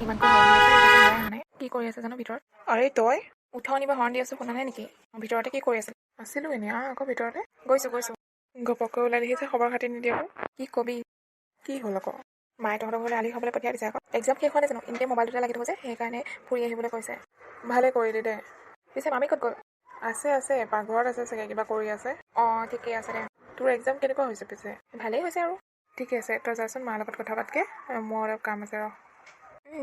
ইমানকৈ নাই কি কৰি আছে জানো ভিতৰত? আৰে তই? উঠাও নিবা হৰ্ণ দি আছোঁ শুনা নাই নেকি? ভিতৰতে কি কৰি আছিল আছিলোঁ এনেই আহ আকৌ ভিতৰতে। গৈছোঁ গৈছোঁ। ঘপককৈ ওলাই দেখিছে খবৰ খাতি নিদিয়ে আকৌ। কি কবি? কি হ'ল আকৌ? মায়ে তহঁতৰ ঘৰলৈ আলি খাবলৈ পঠিয়াই দিছে আকৌ। এক্সাম শেষ হোৱা নাই জানো? এনেকৈ মোবাইলটোতে লাগি থাকোঁ যে সেইকাৰণে ফুৰি আহিবলৈ কৈছে। ভালে কৰিলি দে। পিছে মামী ক'ত গ'ল? আছে আছে পাকঘৰত আছে চাগে কিবা কৰি আছে। অঁ ঠিকেই আছে দে। তোৰ এক্সাম কেনেকুৱা হৈছে পিছে? ভালেই হৈছে আৰু। ঠিকে আছে তই যাচোন মাৰ লগত কথা পাতকে। মোৰ অলপ কাম আছে ৰ। উম,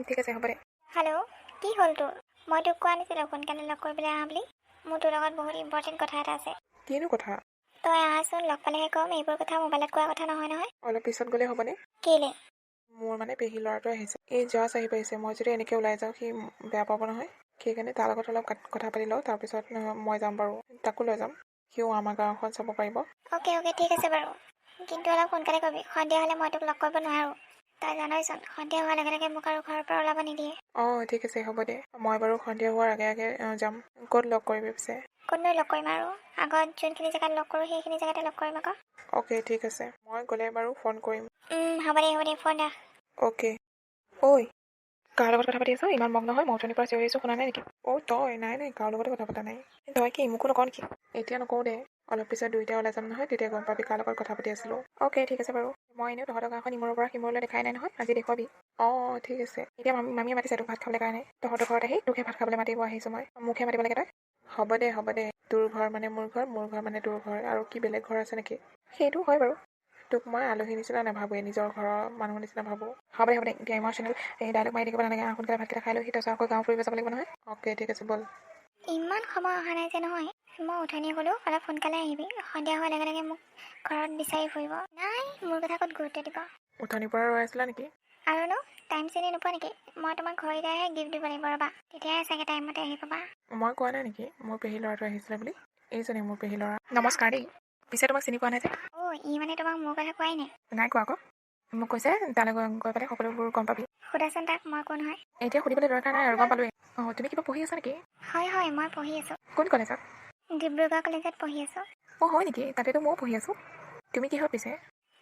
ঠিক আছে হ'ব দে। হেল্ল' কি হ'ল তোৰ? মই তোক কোৱা নাছিলোঁ সোনকালে লগ কৰিবলৈ আহা বুলি। মোৰ তোৰ লগত বহুত ইম্পৰ্টেণ্ট কথা এটা আছে। কিনো কথা? তই আহাচোন লগ পালেহে ক'ম এইবোৰ কথা মোবাইলত কোৱা কথা নহয় নহয়। অলপ পিছত গ'লে হ'বনে? কেলে? মোৰ মানে পেহী ল'ৰাটো আহিছে। এই জাষ্ট আহি পাইছে মই যদি এনেকৈ ওলাই যাওঁ সি বেয়া পাব নহয়। সেইকাৰণে তাৰ লগত অলপ কথা পাতি লওঁ তাৰপিছত মই যাম বাৰু। তাকো লৈ যাম। সিও আমাৰ গাঁওখন চাব পাৰিব। অ'কে অ'কে ঠিক আছে বাৰু। কিন্তু অলপ সোনকালে কৰিবি সন্ধিয়া হ'লে মই তোক লগ কৰিব নোৱাৰোঁ। তই জানইচোন সন্ধিয়া হোৱাৰ লগে লগে মোক আৰু ঘৰৰ পৰা ওলাব নিদিয়ে। অঁ ঠিক আছে হ'ব দে। মই বাৰু সন্ধিয়া হোৱাৰ আগে আগে যাম। ক'ত লগ কৰিবি পিছে? ক'তনো লগ কৰিম আৰু? আগত যোনখিনি জেগাত লগ কৰোঁ সেইখিনি জেগাতে লগ কৰিম আকৌ। অ'কে ঠিক আছে। মই গ'লে বাৰু ফোন কৰিম। হ'ব দে হ'ব দে ফোন ৰাখ। অ'কে। ঐ কাৰ লগত কথা পাতি আছ? ইমান মগ নহয় মই অথনিৰ পৰা চিঞৰি আছোঁ শুনা নাই নেকি? অ' তই নাই নাই কাৰো লগতে কথা পতা নাই। তই কি মোকো নকওঁ নেকি? এতিয়া নকওঁ দে। অলপ পিছত দুইটা ওলাই যাম নহয় তেতিয়া গম পাবি কাৰ লগত কথা পাতি আছিলোঁ। অ'কে ঠিক আছে বাৰু। মই এনেও তহঁতৰ গাঁওখন ইমূৰৰ পৰা সিমূৰলৈ দেখাই নাই নহয় আজি দেখুৱাবি। অঁ ঠিক আছে। এতিয়া মামী মামীয়ে মাতিছে তোক ভাত খাবলৈ কাৰণে। তহঁতৰ ঘৰত আহি তোকহে ভাত খাবলৈ মাতিব আহিছোঁ মই। মোকহে মাতিব লাগে তই? হ'ব দে হ'ব দে। তোৰ ঘৰ মানে মোৰ ঘৰ মোৰ ঘৰ মানে তোৰ ঘৰ। আৰু কি বেলেগ ঘৰ আছে নেকি? সেইটো হয় বাৰু। তোক মই আলহী নিচিনা নাভাবোৱে নিজৰ ঘৰৰ মানুহৰ নিচিনা ভাবোঁ। হ'ব দে হ'ব দে। এতিয়া ইম'চনেল এই ডাইলগ মাৰি থাকিব নালাগে। সোনকালে ভাতকেইটা খাই লৈ সি তাৰপিছত আকৌ গাঁও ফুৰিব যাব লাগিব নহয়। অ'কে ঠিক আছে ব'ল। ইমান সময় অহা নাই যে নহয়। মই উঠনি ক'লোঁ অলপ সোনকালে আহিবি। সন্ধিয়া হোৱাৰ লগে লগে মোক ঘৰত বিচাৰি ফুৰিব। নাই মোৰ কথা ক'ত গুৰুত্ব দিব? উঠনিৰ পৰা ৰৈ আছিলা নেকি? আৰু ন টাইম চিনি নোপোৱা নেকি? মই তোমাক ঘৰলৈহে গিফ্ট দিব লাগিব ৰ'বা। তেতিয়াহে চাগে টাইমতে আহি পাবা। মই কোৱা নাই নেকি? মোৰ পেহী ল'ৰাটো আহিছিলে বুলি। এইজনী মোৰ পেহী ল'ৰা। নমস্কাৰ দেই। পিছে তোমাক চিনি পোৱা নাই যে? অ' ই মানে তোমাক মোৰ কথা কোৱাই নাই। নাই কোৱা আকৌ। মোক কৈছে তালৈ গৈ পেলাই সকলোবোৰ গম পাবি। সোধাচোন তাক মই কোন হয় এতিয়া সুধিবলৈ দৰকাৰ নাই আৰু গম পালোৱে অঁ তুমি কিবা পঢ়ি আছা নেকি? হয় হয় মই পঢ়ি আছোঁ। কোন কলেজত? ডিব্ৰুগড় কলেজত পঢ়ি আছোঁ। অঁ হয় নেকি? তাতেতো ময়ো পঢ়ি আছোঁ। তুমি কিহত পিছে?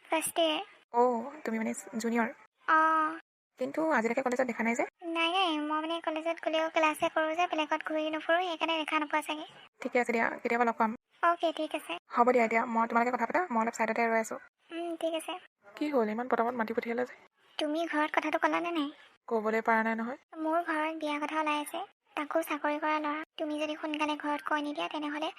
ফাৰ্ষ্ট ইয়েৰ অঁ তুমি মানে জুনিয়ৰ অঁ। কিন্তু আজিলৈকে কলেজত দেখা নাই যে? নাই নাই মই মানে কলেজত গ'লেও ক্লাছে কৰোঁ যে বেলেগত ঘূৰি নুফুৰোঁ সেইকাৰণে দেখা নোপোৱা চাগে। ঠিকে আছে দিয়া কেতিয়াবা লগ পাম। অ'কে ঠিক আছে। হ'ব দিয়া এতিয়া মই তোমালোকে কথা পাতা মই অলপ ছাইডতে ৰৈ আছোঁ। ঠিক আছে। কি হ'ল? ইমান পটাপট মাতি পঠিয়ালে যে। তুমি ঘৰত কথাটো ক'লানে নাই? ক'বলৈ পৰা নাই নহয়। মোৰ ঘৰত বিয়া কথা ওলাই আছে। তাকো চাকৰি কৰা ল'ৰা। তুমি যদি সোনকালে ঘৰত কৈ নিদিয়া তেনেহ'লে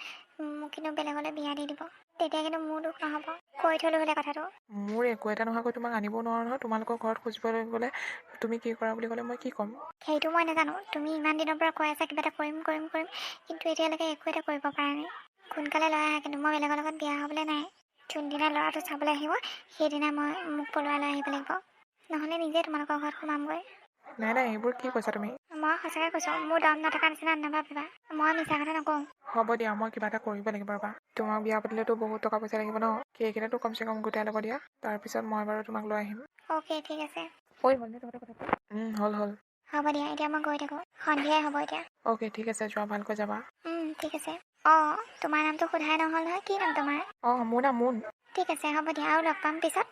মোক কিন্তু বেলেগলৈ বিয়া দি দিব। তেতিয়া কিন্তু মোৰ দুখ নহ'ব। কৈ থ'লো হ'লে কথাটো। মোৰ একো এটা নোহোৱাকৈ তোমাক আনিব নোৱাৰোঁ নহয়। তোমালোকৰ ঘৰত খুজিবলৈ গ'লে তুমি কি কৰা বুলি ক'লে মই কি ক'ম? সেইটো মই নাজানো। তুমি ইমান দিনৰ পৰা কৈ আছা কিবা এটা কৰিম কৰিম কৰিম। কিন্তু এতিয়ালৈকে একো এটা কৰিব পৰা নাই। সোনকালে ল'ৰা আহা কিন্তু মই বেলেগৰ লগত বিয়া হ'বলৈ নাই। যোনদিনা ল'ৰাটো চাবলৈ আহিব সেইদিনা মই মোক পলুৱাই লৈ আহিব লাগিব। নহ'লে নিজে তোমালোকৰ ঘৰত সোমামগৈ। নাই নাই এইবোৰ কি কৈছা তুমি? মই সঁচাকৈ কৈছোঁ মোৰ দম নথকা নিচিনা নাভাবিবা। মই মিছা কথা নকওঁ। হ'ব দিয়া মই কিবা এটা কৰিব লাগিব ৰ'বা। তোমাক বিয়া পাতিলেতো বহুত টকা পইচা লাগিব ন? সেইকেইটাতো কমচে কম গোটাই ল'ব দিয়া। তাৰপিছত মই বাৰু তোমাক লৈ আহিম। অ'কে ঠিক আছে। কৈ হ'লনে তহঁতৰ কথাটো? উম, হ'ল হ'ল। হ'ব দিয়া এতিয়া মই গৈ থাকোঁ। সন্ধিয়াই হ'ব এতিয়া। অ'কে ঠিক আছে যোৱা ভালকৈ যাবা। ঠিক আছে। অঁ তোমাৰ নামটো সোধাই নহ'ল নহয় কি নাম তোমাৰ অঁ মোৰ নাম মুন ঠিক আছে হ'ব দিয়া আৰু লগ পাম পিছত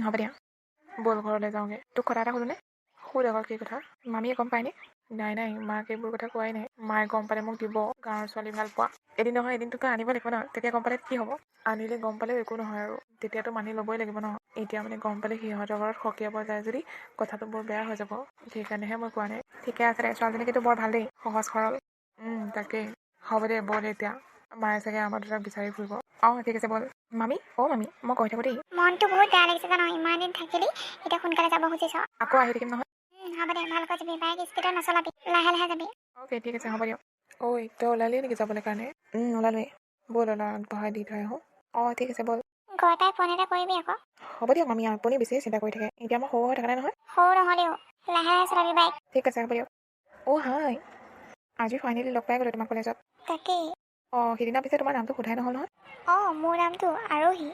হ'ব দিয়া ব'ল ঘৰলৈ যাওঁগৈ তোক কথা এটা সোধোনে সোধ আকৌ কি কথা মামীয়ে গম পায়নে নাই নাই মাক এইবোৰ কথা কোৱাই নাই মায়ে গম পালে মোক দিব গাঁৱৰ ছোৱালী ভাল পোৱা এদিন নহয় এদিন তোক আনিব লাগিব ন তেতিয়া গম পালে কি হ'ব আনিলে গম পালেও একো নহয় আৰু তেতিয়াতো মানি ল'বই লাগিব ন এতিয়া মানে গম পালে সিহঁতৰ ঘৰত সকিয়াব যায় যদি কথাটো বৰ বেয়া হৈ যাব সেইকাৰণেহে মই কোৱা নাই ঠিকে আছে দে ছোৱালীজনী কিন্তু বৰ ভাল দেই সহজ সৰল তাকেই হ'ব দে ব'ল এতিয়া। মায়ে চাগে আমাৰ দুটাক বিচাৰি ফুৰিব। অঁ ঠিক আছে ব'ল। মামী অঁ মামী মই কৈ থাকোঁ দেই। মনটো বহুত বেয়া লাগিছে জানো ইমান দিন থাকিলি এতিয়া সোনকালে যাব খুজিছ। আকৌ আহি থাকিম নহয়। হ'ব দে ভালকৈ যাবি বাইক স্পীডত নচলাবি লাহে লাহে যাবি। অ'কে ঠিক আছে হ'ব দিয়ক। ঐ তই ওলালি নেকি যাবলৈ কাৰণে? ওলালোৱে। ব'ল ওলা আগবঢ়াই দি থৈ আহোঁ। অঁ ঠিক আছে ব'ল। গৈ পাই ফোন এটা কৰিবি আকৌ। হ'ব দিয়ক মামী আপুনি বেছি চিন্তা কৰি থাকে। এতিয়া মই সৰু হৈ থকা নাই নহয়। সৰু নহ'লেও লাহে লাহে চলাবি বাইক। ঠিক আছে হ'ব দিয়ক। অ' হাই। আজি ফাইনেলি লগ পাই গ'লোঁ তোমাক কলেজত। তাকেই অঁ সিদিনা পিছে তোমাৰ নামটো সোধাই নহ'ল নহয়? অঁ মোৰ নামটো আৰোহী।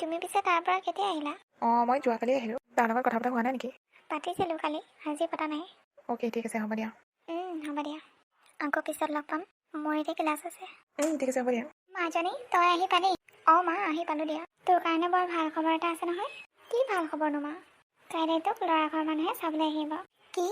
তুমি পিছে তাৰ পৰা কেতিয়া আহিলা? অঁ মই যোৱাকালি আহিলোঁ। তাৰ লগত কথা পতা হোৱা নাই নেকি? পাতিছিলোঁ কালি আজি পতা নাই। অ'কে ঠিক আছে হ'ব দিয়া। হ'ব দিয়া। আকৌ পিছত লগ পাম। মোৰ এতিয়া ক্লাছ আছে। ঠিক আছে হ'ব দিয়া। মাজনী তই আহি পালি? অঁ মা আহি পালোঁ দিয়া। তোৰ কাৰণে বৰ ভাল খবৰ এটা আছে নহয়। কি ভাল খবৰনো মা? কাইলৈ তোক ল'ৰা ঘৰৰ মানুহে চাবলৈ আহিব। কি?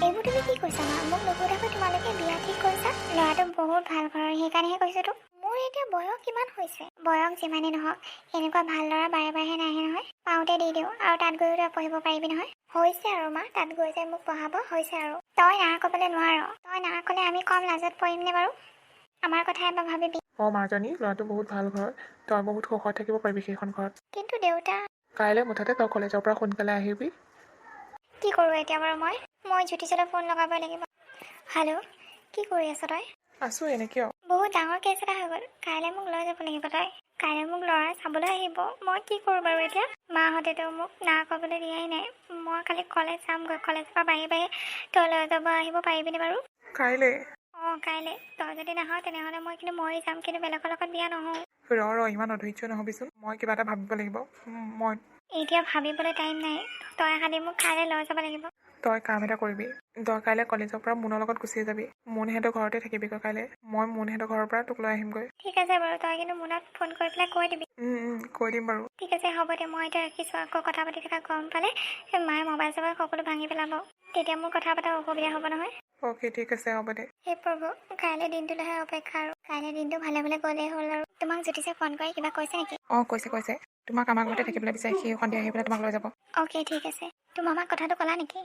এইবোৰ তুমি কি কৈছা মা? মোক নুসুধাকৈ তোমালোকে বিয়া ঠিক কৰিছা? ল'ৰাটো বহুত ভাল ঘৰৰ সেইকাৰণেহে কৈছোঁ তোক। মোৰ এতিয়া বয়স কিমান হৈছে? বয়স যিমানেই নহওক এনেকুৱা ভাল ল'ৰা বাৰে বাৰে নাহে নহয়। পাওঁতে দি দিওঁ আৰু তাত গৈও তই পঢ়িব পাৰিবি নহয়। হৈছে আৰু মা তাত গৈ যে মোক পঢ়াব হৈছে আৰু। তই না ক'বলৈ নোৱাৰ। তই না ক'লে আমি কম লাজত পৰিমনে বাৰু? আমাৰ কথা এবাৰ ভাবিবি। অঁ মাজনী ল'ৰাটো বহুত ভাল ঘৰ তই বহুত সুখত থাকিব পাৰিবি সেইখন ঘৰত। কিন্তু দেউতা কাইলৈ মুঠতে তই কলেজৰ পৰা সোনকালে আহিবি। কি কৰোঁ এতিয়া বাৰু মই? মই জ্যোতিষলৈ ফোন লগাবই লাগিব। হেল্ল' কি কৰি আছ তই? আছোঁ এনে কিয়? বহুত ডাঙৰ কেছ এটা হৈ গ'ল। কাইলৈ মোক লৈ যাব লাগিব তই। কাইলৈ মোক ল'ৰা চাবলৈ আহিব। মই কি কৰোঁ বাৰু এতিয়া? মাহঁতেতো মোক না ক'বলৈ দিয়াই নাই। মই খালি কলেজ যামগৈ। কলেজৰ পৰা বাহিৰে বাহিৰে তই লৈ যাব আহিব পাৰিবিনে বাৰু? কাইলৈ? অঁ কাইলৈ। তই যদি নাহ তেনেহ'লে মই কিন্তু মৰি যাম। কিন্তু বেলেগৰ লগত বিয়া নহওঁ ৰ ৰ ইমান অধৈৰ্য নহ'বিচোন। মই কিবা এটা ভাবিব লাগিব। মই এতিয়া ভাবিবলৈ টাইম নাই। তই খালি মোক কাইলৈ লৈ যাব লাগিব। তই কাম এটা কৰিবি। তই কাইলৈ কলেজৰ পৰা মোনৰ লগত গুচি যাবি। মোনহঁতৰ ঘৰতে থাকিবিগৈ কাইলৈ। মই মোনহঁতৰ ঘৰৰ পৰা তোক লৈ আহিমগৈ। ঠিক আছে বাৰু তই কিন্তু মোনাক ফোন কৰি পেলাই কৈ দিবি। কৈ দিম বাৰু। ঠিক আছে হ'ব দে মই এতিয়া ৰাখিছোঁ। আকৌ কথা পাতি থকা গম পালে মায়ে মোবাইল চোবাইল সকলো ভাঙি পেলাব। তেতিয়া মোৰ কথা পতাৰ অসুবিধা হ'ব নহয়। অ'কে ঠিক আছে হ'ব দে। সেই প্ৰভু কাইলৈ দিনটোলৈহে অপেক্ষা আৰু। কাইলৈ দিনটো ভালে ভালে গ'লেই হ'ল আৰু। তোমাক জ্যোতিষে ফোন কৰি কিবা কৈছে নেকি? অঁ কৈছে কৈছে। তোমাক আমাৰ ঘৰতে থাকিবলৈ বিচাৰে সি সন্ধিয়া আহি পেলাই তোমাক লৈ যাব। অ'কে ঠিক আছে। তুমি মামাক কথাটো ক'লা নেকি?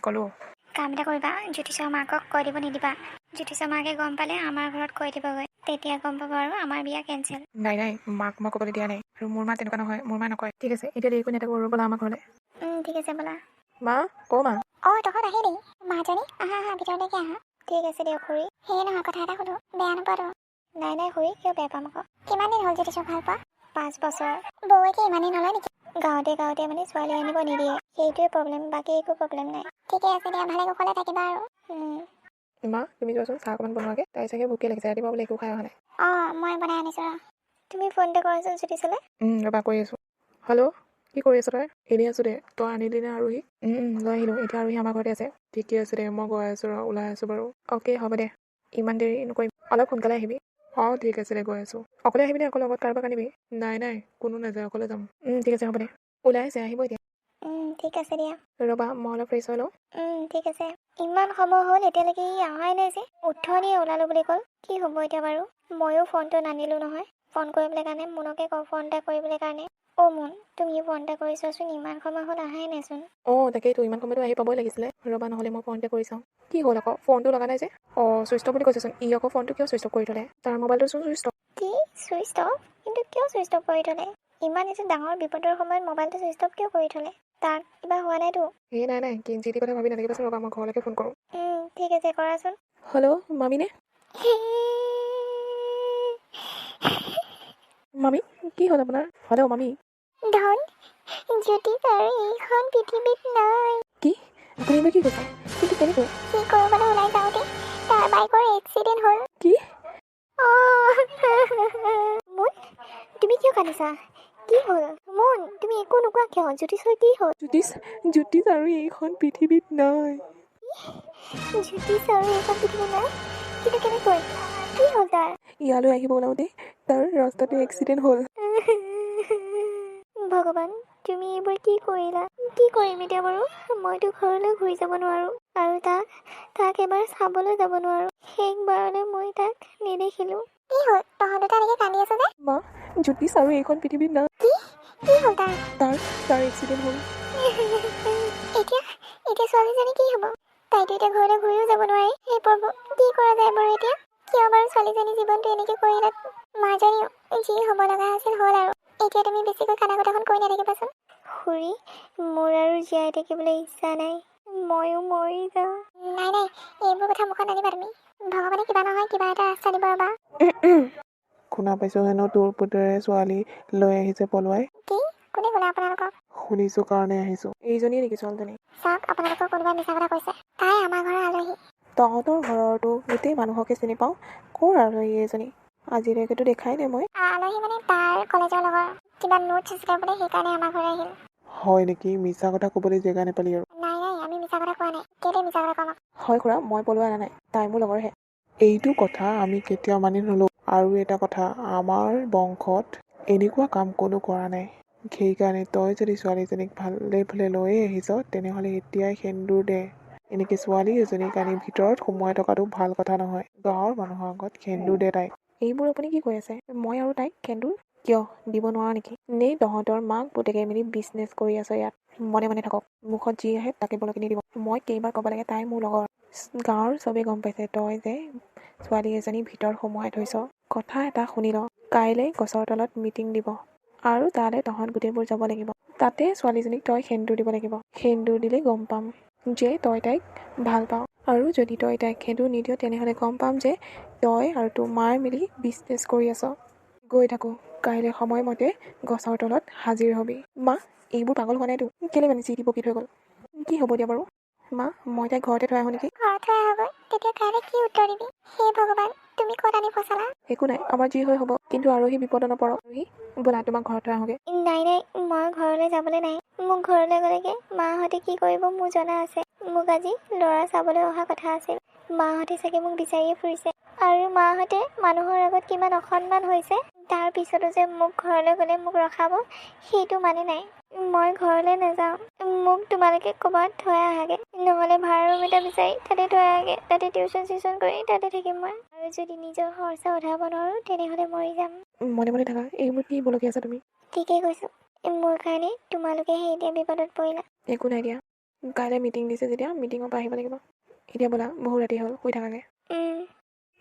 ক'লোঁ। কাম এটা কৰিবা জ্যোতিষৰ মাকক কৈ দিব নিদিবা। জ্যোতিষৰ মাকে গম পালে আমাৰ ঘৰত কৈ দিবগৈ। তেতিয়া গম পাব আৰু আমাৰ বিয়া কেঞ্চেল নাই নাই মাক মই ক'বলৈ দিয়া নাই। আৰু মোৰ মা তেনেকুৱা নহয় মোৰ মা নকয়। ঠিক আছে এতিয়া দেৰি কৰি নাথাকোঁ আৰু ব'লা আমাৰ ঘৰলৈ। ঠিক আছে বোলা। মা অ' মা। অঁ তহঁত আহিলি? মাজনী আহা আহা ভিতৰলৈকে আহা। ঠিক আছে দিয়ক খুৰী সেয়ে নহয় কথা এটা সুধো। বেয়া নাপাতো নাই নাই খুৰী কিয় বেয়া পাম আকৌ কিমান দিন হ'ল জ্যোতিষক ভাল পোৱা? পাঁচ বছৰ। বৌৱে কি ইমান দিন নলয় নেকি? গাঁৱতে গাঁৱতে মানে ছোৱালী আনিব নিদিয়ে। সেইটোৱে প্ৰব্লেম বাকী একো প্ৰব্লেম নাই। ঠিকে আছে দিয়া ভালে কুশলে থাকিবা আৰু। মা তুমি যোৱাচোন চাহ অকণমান বনোৱাগে তাই চাগে ভোকে লাগিছে। ৰাতিপুৱা বোলে একো খাই অহা নাই। অঁ মই বনাই আনিছোঁ ৰ। তুমি ফোন এটা কৰাচোন জ্যোতিষলৈ উম, ৰ'বা কৰি আছোঁ। হেল্ল' কি কৰি আছ তই? এনেই আছোঁ দে। তই আনিলি নে আৰুহি? লৈ আহিলোঁ। এতিয়া আৰুহি আমাৰ ঘৰতে আছে। ঠিকে আছে দে মই গৈ আছোঁ ৰ ওলাই আছোঁ বাৰু। অ'কে হ'ব দে। ইমান দেৰি নকৰিম অলপ সোনকালে আহিবি। অঁ ঠিক আছে দে গৈ আছোঁ। অকলে আহিবি নে আকৌ লগত কাৰোবাক আনিবি? নাই নাই কোনো নাযায় অকলে যাম। ঠিক আছে হ'ব দে। ওলাই আছে আহিব এতিয়া ঠিক আছে দিয়া। ৰ'বা মই অলপ ফ্ৰেছ হৈ লওঁ। ঠিক আছে। ইমান সময় হ'ল এতিয়ালৈকে ই অহাই নাই যে। উঠনিয়ে ওলালো বুলি ক'ল। কি হ'ব এতিয়া বাৰু? ময়ো ফোনটো নানিলোঁ নহয়। ফোন কৰিবলৈ কাৰণে মোনকে কওঁ ফোন এটা কৰিবলৈ কাৰণে। অ' মোন তুমি ফোন এটা কৰিছোৱাচোন ইমান সময় হ'ল অহাই নাইচোন অঁ তাকেইতো ইমান সময়তো আহি পাবই লাগিছিলে। ৰ'বা নহ'লে মই ফোনতে কৰি চাওঁ। কি হ'ল আকৌ? ফোনটো লগা নাই যে? অঁ চুইচ অফ বুলি কৈছেচোন ই আকৌ ফোনটো কিয় চুইচ অফ কৰি থ'লে? তাৰ মোবাইলটো চোন চুইচ অফ কি? চুইচ অফ কিন্তু কিয় চুইচ অফ কৰি থ'লে? ইমান এটো ডাঙৰ বিপদৰ সময়ত মোবাইলটো চুইচ অফ কিয় কৰি থ'লে? তাক কিবা হোৱা নাইতো এই নাই নাই। কি যি টি কথা ভাবি নাথাকিবাচোন ৰ'বা মই ঘৰলৈকে ফোন কৰোঁ। ঠিক আছে কৰাচোন। হেল্ল' মামীনে? মামী কি হ'ল আপোনাৰ? হেল্ল' মামী? ধন এইখন পৃথিৱীত নাই। কি? আপুনি এইবাৰ কি কৈছে? কিন্তু কেনেকৈ ক'ৰবালৈ ওলাই যাওঁতে? তাৰ বাইকৰ এক্সিডেণ্ট হ'ল। কি? মুন তুমি কিয় কান্দিছা? কি হ'ল? মুন তুমি একো নোকোৱা কিয়? জ্যোতিষৰ কি হ'ল? জ্যোতিষ জ্যোতিষ আৰু এইখন পৃথিৱীত নাই। জ্যোতিষ আৰু এইখন পৃথিৱীত নাই? কিন্তু কেনেকৈ? কি হ'ল তাৰ? ইয়ালৈ আহিব ওলাওঁতে তাৰ ৰাস্তাতে এক্সিডেণ্ট হ'ল। ভগৱান তুমি এইবোৰ কি কৰিলা? কি কৰিম এতিয়া বাৰু? মইতো ঘৰলৈ ঘূৰি যাব নোৱাৰোঁ আৰু তাক তাক এবাৰ চাবলৈ যাব নোৱাৰোঁ। শেষবাৰলৈ মই তাক নেদেখিলোঁ। কি হ'ল? তহঁতে তেনেকৈ কান্দি আছে যে? মা জ্যোতিষ আৰু এইখন পৃথিৱীত নাই কি? কি হ'ল তাৰ? তাৰ তাৰ এক্সিডেণ্ট হ'ল। এতিয়া এতিয়া ছোৱালীজনী কি হ'ব? তাইতো এতিয়া ঘৰলৈ ঘূৰিও যাব নোৱাৰে। সেই প্ৰভু কি কৰা যায় বাৰু এতিয়া? কিয় বাৰু ছোৱালীজনী জীৱনটো এনেকৈ কৰিলে মাজনীও যি হ'ব লগা আছিল হ'ল আৰু। এতিয়া তুমি বেছিকৈ কানা কথাখন কৈ নাথাকিবাচোন। খুৰী মোৰ আৰু জীয়াই থাকিবলৈ ইচ্ছা নাই। ময়ো মৰি যাওঁ। নাই নাই এইবোৰ কথা মুখত নানিবা তুমি। ভগৱানে কিবা নহয় কিবা এটা ৰাস্তা দিব ৰ'বা। শুনা পাইছোঁ হেনো তোৰ পুতেৰে ছোৱালী লৈ আহিছে পলুৱাই। কি? কোনে ক'লে আপোনালোকক? শুনিছোঁ কাৰণে আহিছোঁ। এইজনীয়ে নেকি ছোৱালীজনী? চাওক আপোনালোকক কোনোবাই মিছা কথা কৈছে। তাই আমাৰ ঘৰৰ আলহী। তহঁতৰ ঘৰৰতো গোটেই মানুহকে চিনি পাওঁ? ক'ৰ আলহী এজনী? আজিলৈকেতো দেখাই নাই মই। আলহী মানে তাৰ কলেজৰ লগৰ। কিবা নোটছ আছিলে বোলে সেইকাৰণে আমাৰ ঘৰলৈ আহিল। হয় নেকি? মিছা কথা ক'বলৈ জেগা নাপালি আৰু। নাই নাই আমি মিছা কথা কোৱা নাই। কেলৈ মিছা কথা ক'ম? হয় খুৰা মই পলোৱা নাই তাই মোৰ লগৰহে। এইটো কথা আমি কেতিয়াও মানি নলওঁ। আৰু এটা কথা আমাৰ বংশত এনেকুৱা কাম কোনো কৰা নাই। সেইকাৰণে তই যদি ছোৱালীজনীক ভালে ভালে লৈয়ে আহিছ তেনেহ'লে এতিয়াই সেন্দুৰ দে। এনেকৈ ছোৱালী এজনীক আনি ভিতৰত সোমোৱাই থকাটো ভাল কথা নহয়। গাঁৱৰ মানুহৰ আগত সেন্দুৰ দে তাইক। এইবোৰ আপুনি কি কৈ আছে? মই আৰু তাইক সেন্দুৰ কিয়? দিব নোৱাৰা নেকি? নে তহঁতৰ মাক পুতেকে মিলি বিজনেছ কৰি আছ ইয়াত? মনে মনে থাকক। মুখত যি আহে তাকে বল কিনি দিব। মই কেইবাৰ ক'ব লাগে তাই মোৰ লগৰ। গাঁৱৰ চবেই গম পাইছে তই যে ছোৱালী এজনী ভিতৰত সোমোৱাই থৈছ। কথা এটা শুনি ল। কাইলৈ গছৰ তলত মিটিং দিব। আৰু তালৈ তহঁত গোটেইবোৰ যাব লাগিব। তাতে ছোৱালীজনীক তই সেন্দুৰ দিব লাগিব। সেন্দুৰ দিলে গম পাম। যে তই তাইক ভাল পাওঁ আৰু যদি তই তাইক সেন্দুৰ নিদিয় তেনেহ'লে গম পাম যে তই আৰু তোৰ মাৰ মিলি বিজনেছ কৰি আছ। গৈ থাকোঁ কাইলৈ সময়মতে গছৰ তলত হাজিৰ হ'বি। মা এইবোৰ পাগল হোৱা নাইতো। কেলৈ মানে চিটি পকি থৈ গ'ল? কি হ'ব এতিয়া বাৰু? মা মই তাইক ঘৰতে থৈ আহোঁ নেকি? ঘৰত থৈ আহগৈ তেতিয়া কাইলৈ কি উত্তৰ দিবি? হে ভগৱান তুমি ক'ত আনি ফচালা একো নাই আমাৰ যি হৈ হ'ব কিন্তু আৰহী বিপদত নপৰক। আৰহী ব'লা তোমাক ঘৰত থৈ আহোঁগৈ। নাই নাই মই ঘৰলৈ যাবলৈ নাই। মোক ঘৰলৈ গ'লেগে। মাহঁতে কি কৰিব মোৰ জনা আছে। মোক আজি ল'ৰা চাবলৈ অহা কথা আছিল। মাহঁতে চাগে মোক বিচাৰিয়ে ফুৰিছে। আৰু মাহঁতে মানুহৰ আগত কিমান অসন্মান হৈছে। তাৰ পিছতো যে মোক ঘৰলৈ গ'লে মোক ৰখাব সেইটো মানে নাই। মই ঘৰলৈ নাযাওঁ। মোক তোমালোকে ক'ৰবাত থৈ আহাগে। নহ'লে ভাড়া ৰুম এটা বিচাৰি তাতে থৈ আহাগে। তাতে টিউশ্যন চিউশ্যন কৰি তাতে থাকিম মই। আৰু যদি নিজৰ খৰচা উঠাব নোৱাৰোঁ তেনেহ'লে মৰি যাম। মনে মনে থাকা। এইবোৰ কি বলকি আছা তুমি? ঠিকেই কৈছোঁ। মোৰ কাৰণে তোমালোকেহে এতিয়া বিপদত পৰিলা। একো নাই দিয়া। কাইলৈ মিটিং দিছে যেতিয়া মিটিঙৰ পৰা আহিব লাগিব। এতিয়া ব'লা বহু ৰাতি হ'ল। শুই থাকাগে।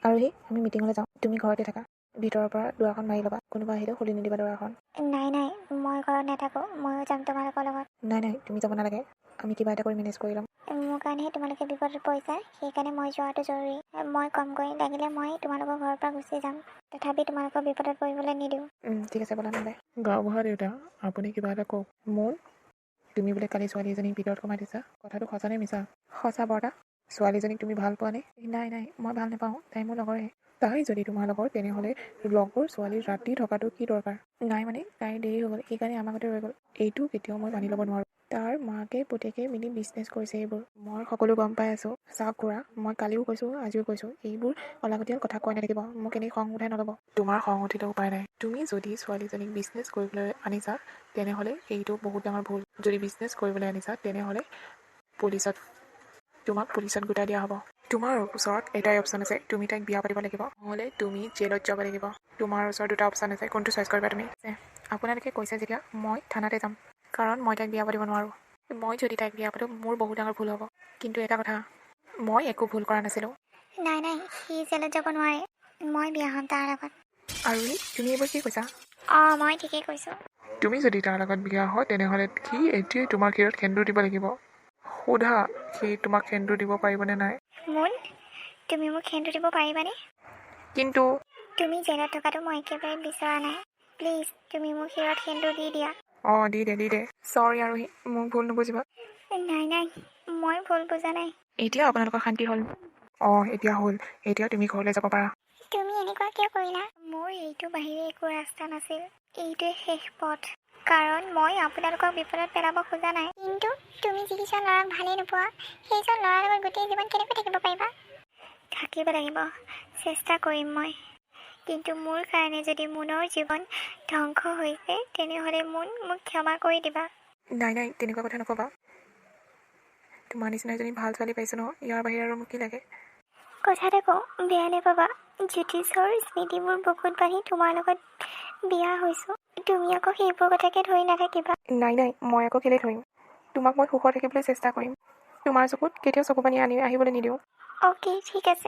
আৰু সেই আমি মিটিঙলৈ যাওঁ। তুমি ঘৰতে থাকা। ভিতৰৰ পৰা দুৱাৰখন মাৰি ল'বা কোনোবা আহিলেও খুলি নিদিবা দুৱাৰখন। নাই নাই মই ঘৰত নাথাকোঁ ময়ো যাম তোমালোকৰ লগত। নাই নাই তুমি যাব নালাগে আমি কিবা এটা কৰি মেনেজ কৰি ল'ম। মোৰ কাৰণেহে তোমালোকে বিপদত পৰিছা সেইকাৰণে মই যোৱাটো জৰুৰী। মই কমকৈ লাগিলে মই তোমালোকৰ ঘৰৰ পৰা গুচি যাম তথাপি তোমালোকৰ বিপদত পৰিবলৈ নিদিওঁ। ঠিক আছে ব'লা নহ'লে। গাঁওবুঢ়া দেউতা আপুনি কিবা এটা কওক। মোৰ তুমি বোলে কালি ছোৱালী এজনীক ভিতৰত সোমাই দিছা কথাটো সঁচা নে মিছা? সঁচা বৰদা ছোৱালীজনীক তুমি ভাল পোৱা নে নাই নাই মই ভাল নাপাওঁ তাই মোৰ লগৰে তাই যদি তোমাৰ লগৰ তেনেহ'লে লগৰ ছোৱালীৰ ৰাতি থকাটো কি দৰকাৰ? নাই মানে তাইৰ দেৰি হৈ গ'ল। সেইকাৰণে আমাৰ ঘৰতে ৰৈ গ'ল। এইটো কেতিয়াও মই মানি ল'ব নোৱাৰোঁ। তাৰ মাকে পুতেকে মিলি বিজনেছ কৰিছে এইবোৰ। মই সকলো গম পাই আছোঁ। চাওক খুৰা মই কালিও কৈছোঁ আজিও কৈছোঁ। এইবোৰ অলাগতিয়াল কথা কৈ নাথাকিব। মোক এনেই খং উঠাই নল'ব। তোমাৰ খং উঠিলে উপায় নাই। তুমি যদি ছোৱালীজনীক বিজনেছ কৰিবলৈ আনিছা তেনেহ'লে এইটো বহুত ডাঙৰ ভুল। যদি বিজনেছ কৰিবলৈ আনিছা তেনেহ'লে পুলিচত তোমাক পুলিচত গোটাই দিয়া হ'ব। তোমাৰ ওচৰত এটাই অপশ্যন আছে। তুমি তাইক বিয়া পাতিব লাগিব। নহ'লে তুমি জেলত যাব লাগিব। তোমাৰ ওচৰত দুটা অপশ্যন আছে। কোনটো চইচ কৰিবা তুমি। আপোনালোকে কৈছে যেতিয়া মই থানাতে যাম। কাৰণ মই তাইক বিয়া পাতিব নোৱাৰোঁ। মই যদি তাইক বিয়া পাতোঁ মোৰ বহুত ডাঙৰ ভুল হ'ব। কিন্তু এটা কথা মই একো ভুল কৰা নাছিলোঁ। নাই নাই সি জেলত যাব নোৱাৰে। মই বিয়া হ'ম তাৰ লগত। আৰু তুমি এইবোৰ কি কৈছা? অঁ মই ঠিকেই কৈছোঁ। তুমি যদি তাৰ লগত বিয়া হয় তেনেহ'লে সি এতিয়াই তোমাৰ ক্ষীৰত সেন্দুৰ দিব লাগিব। সোধা সি তোমাক সেন্দুৰ দিব পাৰিবনে নাই? মোন তুমি মোক সেন্দু দিব পাৰিবানে? কিন্তু তুমি জেলত থকাটো মই একেবাৰে বিচৰা নাই। প্লিজ তুমি মোক শিৰত সেন্দুৰ দি দিয়া। অঁ দি দে দি দে। চৰি আৰু মোক ভুল নুবুজিবা। নাই নাই মই ভুল বুজা নাই। এতিয়া আপোনালোকৰ শান্তি হ'ল? অঁ এতিয়া হ'ল। এতিয়া তুমি ঘৰলৈ যাব পাৰা। তুমি এনেকুৱা কিয় কৰিলা? মোৰ এইটো বাহিৰে একো ৰাস্তা নাছিল। এইটোৱে শেষ পথ। কাৰণ মই আপোনালোকক বিপদত পেলাব খোজা নাই। কিন্তু তুমি যিকেইজন ল'ৰাক ভালেই নোপোৱা সেইজন ল'ৰাৰ লগত গোটেই জীৱন কেনেকৈ থাকিব পাৰিবা? থাকিব লাগিব চেষ্টা কৰিম মই। কিন্তু মোৰ কাৰণে যদি মোনৰ জীৱন ধ্বংস হৈছে তেনেহ'লে মোন মোক ক্ষমা কৰি দিবা। নাই নাই তেনেকুৱা কথা নক'বা। তোমাৰ নিচিনা এজনী ভাল ছোৱালী পাইছোঁ ন ইয়াৰ বাহিৰে আৰু মোক কি লাগে? কথা এটা কওঁ বেয়া নাপাবা। জ্যোতিষৰ স্মৃতিবোৰ বুকুত বান্ধি তোমাৰ লগত বিয়া হৈছোঁ। তুমি আকৌ সেইবোৰ কথাকে ধৰি নাথাকিবা। নাই নাই মই আকৌ কেলৈ ধৰিম? তোমাক মই সুখত থাকিবলৈ চেষ্টা কৰিম। তোমাৰ চকুত কেতিয়াও চকু পানী আনি আহিবলৈ নিদিওঁ। অ'কে ঠিক আছে।